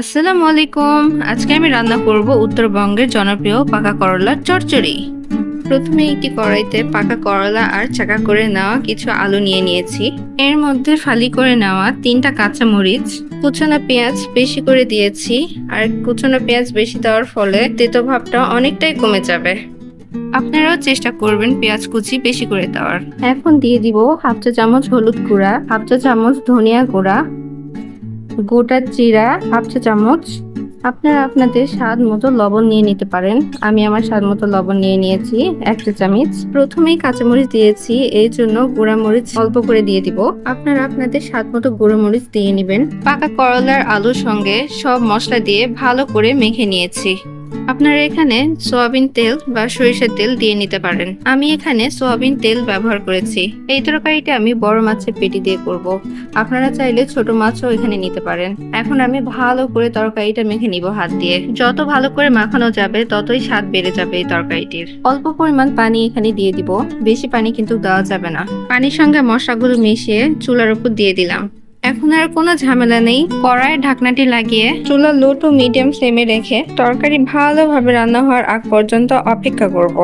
আসসালামু আলাইকুম আজকে আমি রান্না করব উত্তরবঙ্গের জনপ্রিয় পাকা করলার চচ্চড়ি। প্রথমে একটি কড়াইতে পাকা করলা আর চাকা করে নেওয়া কিছু আলু নিয়ে নিয়েছি। এর মধ্যে ফালি করে নেওয়া তিনটা কাঁচা মরিচ কুচনা পেঁয়াজ বেশি করে দিয়েছি আর কুচনা পেঁয়াজ বেশি দেওয়ার ফলে তেতো ভাবটা অনেকটাই কমে যাবে। আপনারাও চেষ্টা করবেন পেঁয়াজ কুচি বেশি করে দেওয়ার। এখন দিয়ে দিব হাফ চা চামচ হলুদ গুঁড়া, হাফ চা চামচ ধনিয়া গুঁড়া গোটা চিরা, হাফ চা চামচ। আপনারা আপনাদের স্বাদ মতো লবণ নিয়ে নিতে পারেন। আমি আমার স্বাদ মতো লবণ নিয়ে নিয়েছি, এক চা চামচ। প্রথমেই কাঁচামরিচ দিয়েছি এই জন্য গুঁড়া মরিচ অল্প করে দিয়ে দিব। আপনারা আপনাদের স্বাদ মতো গুঁড়ো মরিচ দিয়ে নেবেন। পাকা করলার আলুর সঙ্গে সব মশলা দিয়ে ভালো করে মেখে নিয়েছি। আপনারা এখানে সোয়াবিন তেল বা সরিষার তেল দিয়ে নিতে পারেন। আমি এখানে সোয়াবিন তেল ব্যবহার করেছি। এই তরকারিটা আমি বড় মাছের পেটি দিয়ে করব। আপনারা চাইলে ছোট মাছও এখানে নিতে পারেন। এখন আমি ভালো করে তরকারিটা মেখে নিব হাত দিয়ে। যত ভালো করে মাখানো যাবে, ততই স্বাদ বেড়ে যাবে এই তরকারিটির। অল্প পরিমাণ পানি এখানে দিয়ে দিব। বেশি পানি কিন্তু দেওয়া যাবে না। পানির সঙ্গে মশলাগুলো মিশিয়ে চুলার উপর দিয়ে দিলাম। এখন আর কোনো ঝামেলা নেই। কড়াইয়ের ঢাকনাটি লাগিয়ে চুলা লো টু মিডিয়াম ফ্লেমে রেখে তরকারি ভালোভাবে রান্না হওয়ার আগ পর্যন্ত অপেক্ষা করব।